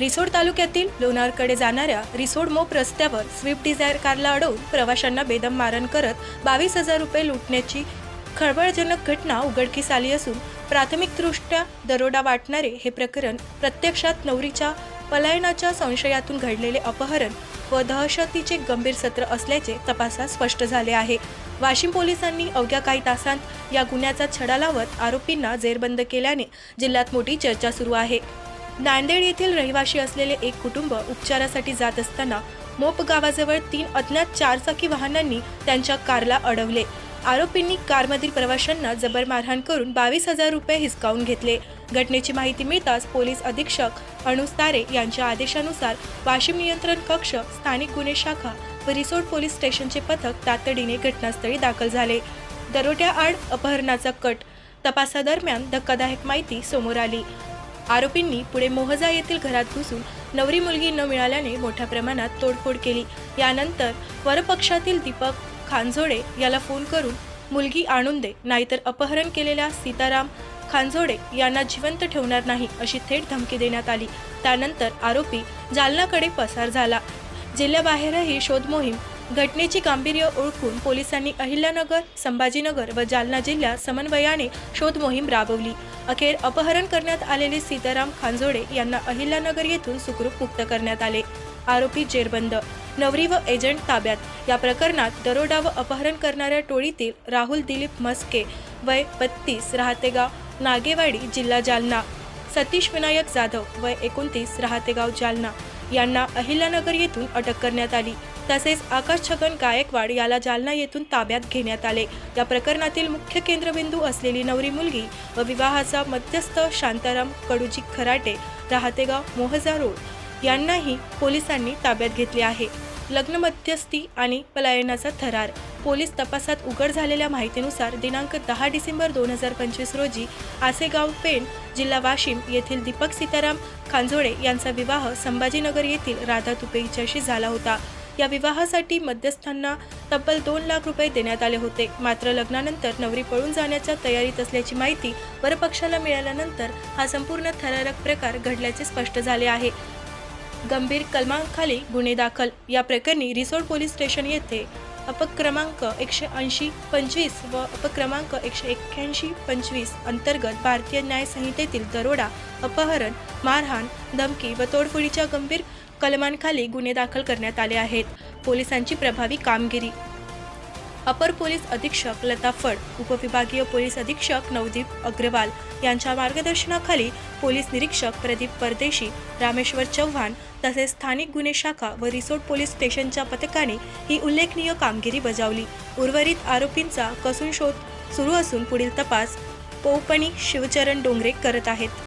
रिसोड तालुक्यातील लोणारकडे जाणाऱ्या रिसोड मोप रस्त्यावर स्विफ्ट डिझायर कारला अडवून प्रवाशांना बेदम मारण करत बावीस हजार रुपये लुटण्याची खळबळजनक घटना उघडकीस आली असून प्राथमिकदृष्ट्या दरोडा वाटणारे हे प्रकरण प्रत्यक्षात नवरीच्या पलायनाच्या संशयातून घडलेले अपहरण व दहशतीचे गंभीर सत्र असल्याचे तपासात स्पष्ट झाले आहे. वाशिम पोलिसांनी अवघ्या काही तासांत या गुन्ह्याचा छडा लावत आरोपींना जेरबंद केल्याने जिल्ह्यात मोठी चर्चा सुरू आहे. नांदेड येथील रहिवाशी असलेले एक कुटुंब उपचारासाठी जात असताना मोप गावाजवळ तीन अज्ञात चारचाकी वाहनांनी त्यांच्या कारला अडवले. आरोपींनी कारमधील प्रवाशांना जबर मारहाण करून बावीस हजार रुपये हिसकावून घेतले. घटनेची माहिती मिळताच पोलीस अधीक्षक अनुज तारे यांच्या आदेशानुसार वाशिम नियंत्रण कक्ष स्थानिक गुन्हे शाखा व रिसोड पोलीस स्टेशनचे पथक तातडीने घटनास्थळी दाखल झाले. दरोट्याआड अपहरणाचा कट तपासादरम्यान धक्कादायक माहिती समोर आली. आरोपींनी पुढे मोहजा येथील घरात घुसून नवरी मुलगी न मिळाल्याने मोठ्या प्रमाणात तोडफोड केली. यानंतर वरपक्षातील दीपक खानझोडे याला फोन करून मुलगी आणून दे नाहीतर अपहरण केलेल्या सीताराम खांजोडे यांना जिवंत ठेवणार नाही अशी थेट धमकी देण्यात आली. त्यानंतर आरोपी जालनाकडे पसार झाला. जिल्ह्याबाहेरही शोधमोहीम घटनेची गांभीर्य ओळखून पोलिसांनी अहिल्यानगर संभाजीनगर व जालना जिल्ह्यात समन्वयाने शोध मोहीम राबवली. अखेर अपहरण करण्यात आलेले सीताराम खांजोडे यांना अहिल्यानगर येथून सुखरूप मुक्त करण्यात आले. आरोपी जेरबंद. नवरी व एजंट ताब्यात. या प्रकरणात दरोडा व अपहरण करणाऱ्या टोळीतील राहुल दिलीप मस्के वय बत्तीस राहतेगाव नागेवाडी जिल्हा जालना. सतीश विनायक जाधव वय एकोणतीस राहतेगाव जालना. यांना अहिल्यानगर येथून अटक करण्यात आली. तसेच आकाश छगन गायकवाड याला जालना येथून ताब्यात घेण्यात आले. या प्रकरणातील मुख्य केंद्रबिंदू असलेली नवरी मुलगी व विवाहाचा मध्यस्थ शांताराम कडूजी खराटे राहतेगाव मोहजा रोड. यांनाही पोलिसांनी ताब्यात घेतले आहे. लग्न मध्यस्थी आणि पलायनाचा थरार. पोलीस तपासात उघड झालेल्या माहितीनुसार दिनांक दहा डिसेंबर दोन हजार पंचवीस रोजी आसेगाव पेण जिल्हा वाशिम येथील दीपक सीताराम खांजोडे यांचा विवाह संभाजीनगर येथील राधा तुपे हिच्याशी झाला होता. या विवाहासाठी मध्यस्थांना तब्बल दोन लाख रुपये देण्यात आले होते. मात्र लग्नानंतर नवरी पळून जाण्याच्या तयारीत असल्याची माहिती वरपक्षाला मिळाल्यानंतर हा संपूर्ण थरारक प्रकार घडल्याचे स्पष्ट झाले आहे. गंभीर कलमांखाली गुन्हे दाखल. या प्रकरणी रिसोड पोलीस स्टेशन येथे अपक्रमांक एकशे ऐंशी पंचवीस व अपक्रमांक एकशे एक्क्याऐंशी पंचवीस अंतर्गत भारतीय न्याय संहितेतील दरोडा अपहरण मारहाण धमकी व तोडफोडीच्या गंभीर कलमांखाली गुन्हे दाखल करण्यात आले आहेत. पोलिसांची प्रभावी कामगिरी. अपर पोलीस अधीक्षक लता फड उपविभागीय पोलीस अधीक्षक नवदीप अग्रवाल यांच्या मार्गदर्शनाखाली पोलीस निरीक्षक प्रदीप परदेशी रामेश्वर चव्हाण तसेच स्थानिक गुन्हे शाखा व रिसोर्ट पोलीस स्टेशनच्या पथकाने ही उल्लेखनीय कामगिरी बजावली. उर्वरित आरोपींचा कसून शोध सुरू असून पुढील तपास पौपणी शिवचरण डोंगरे करत आहेत.